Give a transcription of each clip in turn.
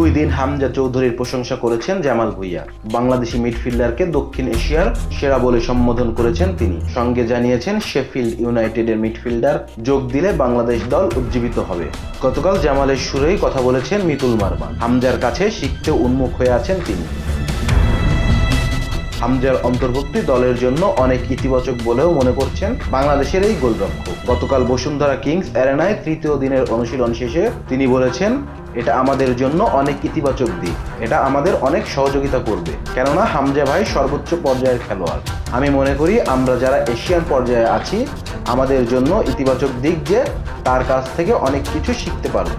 দুই দিন হামজা চৌধুরীর প্রশংসা করেছেন জামাল ভুইয়া। বাংলাদেশি মিডফিল্ডারকে দক্ষিণ এশিয়ার সেরা বলে সম্বোধন করেছেন তিনি। সঙ্গে জানিয়েছেন, শেফিল্ড ইউনাইটেডের মিডফিল্ডার যোগ দিলে বাংলাদেশ দল উজ্জীবিত হবে। গতকাল জামালের সুরেই কথা বলেছেন মিতুল মারমান হামজার কাছে শিখতে উন্মুখ হয়ে আছেন তিনি। হামজার অন্তর্ভুক্তি দলের জন্য অনেক ইতিবাচক বলেও মনে করছেন বাংলাদেশের এই গোলরক্ষক। গতকাল বসুন্ধরা কিংস অ্যারেনায় তৃতীয় দিনের অনুশীলন শেষে তিনি বলেছেন, এটা আমাদের জন্য অনেক ইতিবাচক দিক। এটা আমাদের অনেক সহযোগিতা করবে। কেননা হামজা ভাই সর্বোচ্চ পর্যায়ের খেলোয়াড়। আমি মনে করি আমরা যারা এশিয়ান পর্যায়ে আছি, আমাদের জন্য ইতিবাচক দিক যে তার কাছ থেকে অনেক কিছু শিখতে পারব।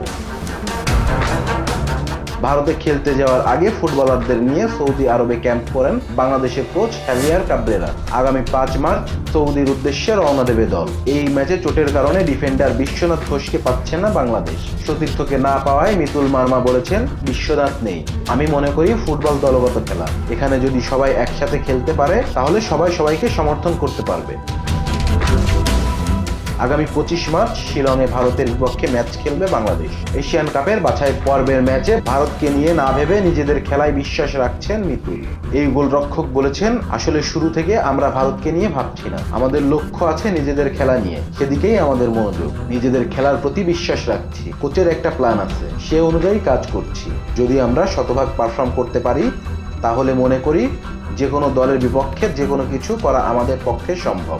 ভারতে খেলতে যাওয়ার আগে ফুটবলারদের নিয়ে সৌদি আরবে ক্যাম্প করেন বাংলাদেশের কোচ হ্যাভিয়ার কাবরেরা। আগামী পাঁচ মার্চ সৌদির উদ্দেশ্যে রওনা দেবে দল। এই ম্যাচে চোটের কারণে ডিফেন্ডার বিশ্বনাথ ঘোষকে পাচ্ছে না বাংলাদেশ। সতীর্থকে না পাওয়ায় মিতুল মার্মা বলেছেন, বিশ্বনাথ নেই। আমি মনে করি ফুটবল দলগত খেলা। এখানে যদি সবাই একসাথে খেলতে পারে, তাহলে সবাই সবাইকে সমর্থন করতে পারবে। আগামী পঁচিশ মার্চ শিলংয়ে ভারতের বিপক্ষে ম্যাচ খেলবে বাংলাদেশ। এশিয়ান কাপের বাছাই পর্বের ম্যাচে ভারতকে নিয়ে না ভেবে নিজেদের খেলায় বিশ্বাস রাখছেন মিতুল। এই গোলরক্ষক বলেছেন, আসলে শুরু থেকে আমরা ভারতকে নিয়ে ভাবছি না। আমাদের লক্ষ্য আছে নিজেদের খেলা নিয়ে। সেদিকেই আমাদের মনোযোগ। নিজেদের খেলার প্রতি বিশ্বাস রাখছি। কোচের একটা প্ল্যান আছে। সে অনুযায়ী কাজ করছি। যদি আমরা শতভাগ পারফর্ম করতে পারি, তাহলে মনে করি যে কোনো দলের বিপক্ষে যে কোনো কিছু করা আমাদের পক্ষে সম্ভব।